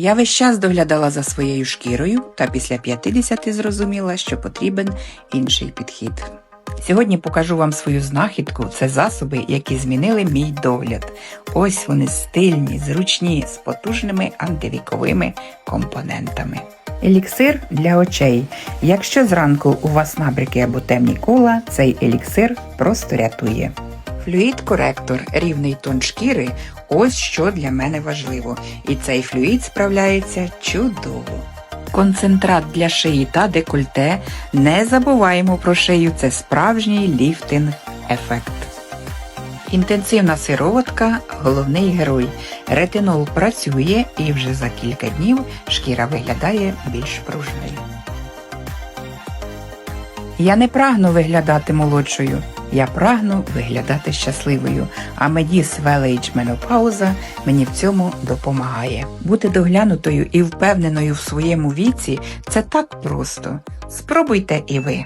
Я весь час доглядала за своєю шкірою та після 50 зрозуміла, що потрібен інший підхід. Сьогодні покажу вам свою знахідку. Це засоби, які змінили мій догляд. Ось вони стильні, зручні, з потужними антивіковими компонентами. Еліксир для очей. Якщо зранку у вас набряки або темні кола, цей еліксир просто рятує. Флюїд-коректор, рівний тон шкіри ось що для мене важливо. І цей флюїд справляється чудово. Концентрат для шиї та декольте. Не забуваємо про шию, це справжній ліфтинг ефект. Інтенсивна сироватка головний герой. Ретинол працює і вже за кілька днів шкіра виглядає більш пружною. Я не прагну виглядати молодшою, я прагну виглядати щасливою, а Медіс Велейдж Менопауза мені в цьому допомагає. Бути доглянутою і впевненою в своєму віці це так просто. Спробуйте і ви.